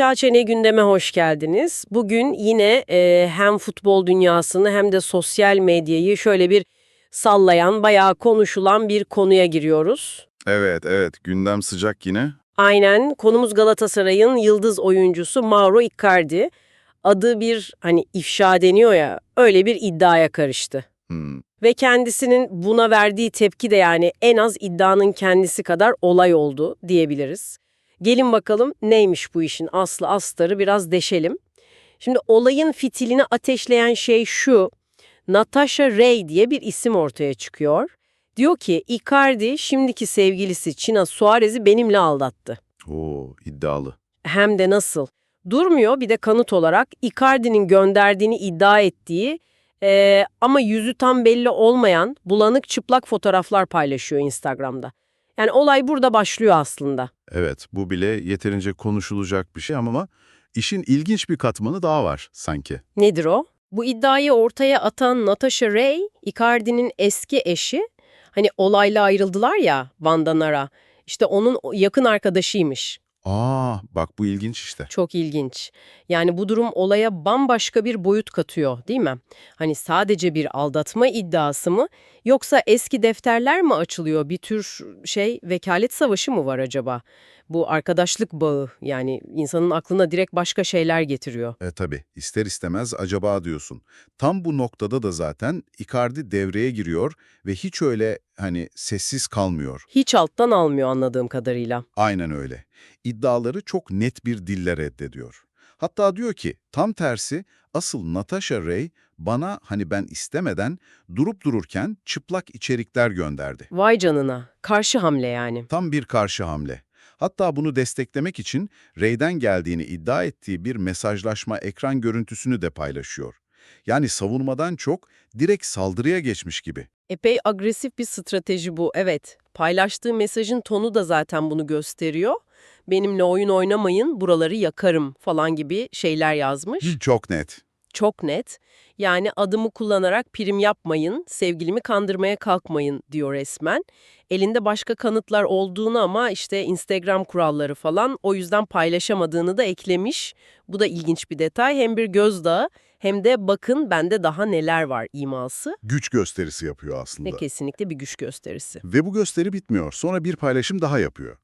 Çene gündeme hoş geldiniz. Bugün yine e, hem futbol dünyasını hem de sosyal medyayı şöyle bir sallayan, bayağı konuşulan bir konuya giriyoruz. Evet, evet. Gündem sıcak yine. Aynen konumuz Galatasaray'ın yıldız oyuncusu Mauro Icardi. Adı bir hani ifşa deniyor ya öyle bir iddiaya karıştı. Hmm. Ve kendisinin buna verdiği tepki de yani en az iddianın kendisi kadar olay oldu diyebiliriz. Gelin bakalım neymiş bu işin aslı astarı biraz deşelim. Şimdi olayın fitilini ateşleyen şey şu. Natasha Ray diye bir isim ortaya çıkıyor. Diyor ki Icardi şimdiki sevgilisi China Suarez'i benimle aldattı. Oo, iddialı. Hem de nasıl? Durmuyor bir de kanıt olarak Icardi'nin gönderdiğini iddia ettiği eee, ama yüzü tam belli olmayan bulanık çıplak fotoğraflar paylaşıyor Instagram'da. Yani olay burada başlıyor aslında. Evet, bu bile yeterince konuşulacak bir şey ama işin ilginç bir katmanı daha var sanki. Nedir o? Bu iddiayı ortaya atan Natasha Ray, Icardi'nin eski eşi. Hani olayla ayrıldılar ya Vanda Nara. İşte onun yakın arkadaşıymış. Aa, bak bu ilginç işte. Çok ilginç. Yani bu durum olaya bambaşka bir boyut katıyor, değil mi? Hani sadece bir aldatma iddiası mı yoksa eski defterler mi açılıyor? Bir tür şey vekalet savaşı mı var acaba? Bu arkadaşlık bağı yani insanın aklına direkt başka şeyler getiriyor. E tabi, ister istemez acaba diyorsun. Tam bu noktada da zaten Icardi devreye giriyor ve hiç öyle hani sessiz kalmıyor. Hiç alttan almıyor anladığım kadarıyla. Aynen öyle. İddiaları çok net bir dille reddediyor. Hatta diyor ki tam tersi asıl Natasha Ray bana hani ben istemeden durup dururken çıplak içerikler gönderdi. Vay canına. Karşı hamle yani. Tam bir karşı hamle. Hatta bunu desteklemek için Ray'den geldiğini iddia ettiği bir mesajlaşma ekran görüntüsünü de paylaşıyor. Yani savunmadan çok direkt saldırıya geçmiş gibi. Epey agresif bir strateji bu, evet. Paylaştığı mesajın tonu da zaten bunu gösteriyor. Benimle oyun oynamayın, buraları yakarım falan gibi şeyler yazmış. Çok net. Çok net. Yani adımı kullanarak prim yapmayın, sevgilimi kandırmaya kalkmayın diyor resmen. Elinde başka kanıtlar olduğunu ama işte Instagram kuralları falan o yüzden paylaşamadığını da eklemiş. Bu da ilginç bir detay. Hem bir gözdağı hem de bakın bende daha neler var iması Güç gösterisi yapıyor aslında. ve kesinlikle bir güç gösterisi. Ve bu gösteri bitmiyor. Sonra bir paylaşım daha yapıyor.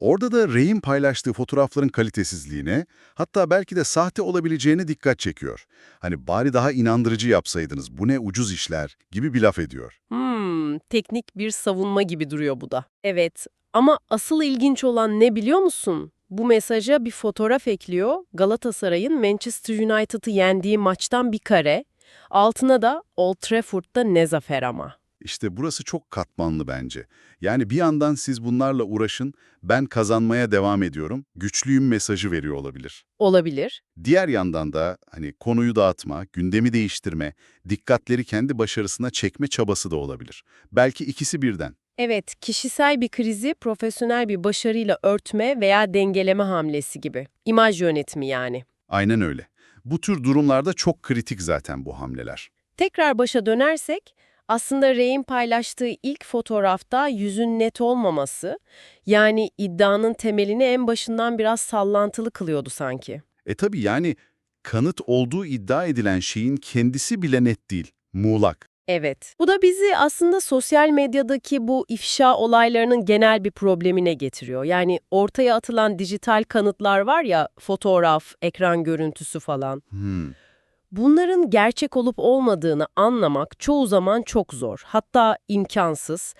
Orada da Ray'in paylaştığı fotoğrafların kalitesizliğine, hatta belki de sahte olabileceğine dikkat çekiyor. Hani bari daha inandırıcı yapsaydınız, bu ne ucuz işler gibi bir laf ediyor. Hmm, teknik bir savunma gibi duruyor bu da. Evet ama asıl ilginç olan ne biliyor musun? Bu mesaja bir fotoğraf ekliyor. Galatasaray'ın Manchester United'ı yendiği maçtan bir kare. Altına da Old Trafford'da ne zafer ama. İşte burası çok katmanlı bence. Yani bir yandan siz bunlarla uğraşın, ben kazanmaya devam ediyorum, güçlüyüm mesajı veriyor olabilir. Olabilir. Diğer yandan da hani konuyu dağıtma, gündemi değiştirme, dikkatleri kendi başarısına çekme çabası da olabilir. Belki ikisi birden. Evet, kişisel bir krizi profesyonel bir başarıyla örtme veya dengeleme hamlesi gibi. İmaj yönetimi yani. Aynen öyle. Bu tür durumlarda çok kritik zaten bu hamleler. Tekrar başa dönersek, aslında Ray'in paylaştığı ilk fotoğrafta yüzün net olmaması, yani iddianın temelini en başından biraz sallantılı kılıyordu sanki. E tabi yani kanıt olduğu iddia edilen şeyin kendisi bile net değil, muğlak. Evet. Bu da bizi aslında sosyal medyadaki bu ifşa olaylarının genel bir problemine getiriyor. Yani ortaya atılan dijital kanıtlar var ya, fotoğraf, ekran görüntüsü falan. Hmm. Bunların gerçek olup olmadığını anlamak çoğu zaman çok zor, hatta imkansız.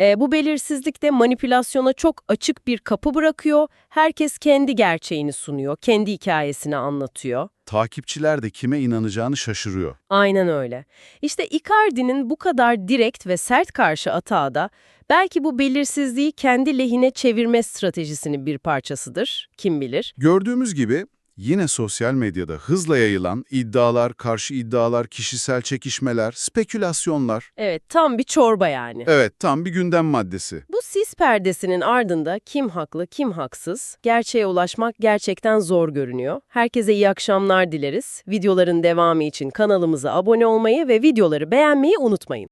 Ee, bu belirsizlik de manipülasyona çok açık bir kapı bırakıyor. Herkes kendi gerçeğini sunuyor, kendi hikayesini anlatıyor. Takipçiler de kime inanacağını şaşırıyor. Aynen öyle. İşte Icardi'nin bu kadar direkt ve sert karşı atağı da belki bu belirsizliği kendi lehine çevirme stratejisinin bir parçasıdır. Kim bilir? Gördüğümüz gibi yine sosyal medyada hızla yayılan iddialar, karşı iddialar, kişisel çekişmeler, spekülasyonlar. Evet, tam bir çorba yani. Evet, tam bir gündem maddesi. Bu sis perdesinin ardında kim haklı, kim haksız, gerçeğe ulaşmak gerçekten zor görünüyor. Herkese iyi akşamlar dileriz. Videoların devamı için kanalımıza abone olmayı ve videoları beğenmeyi unutmayın.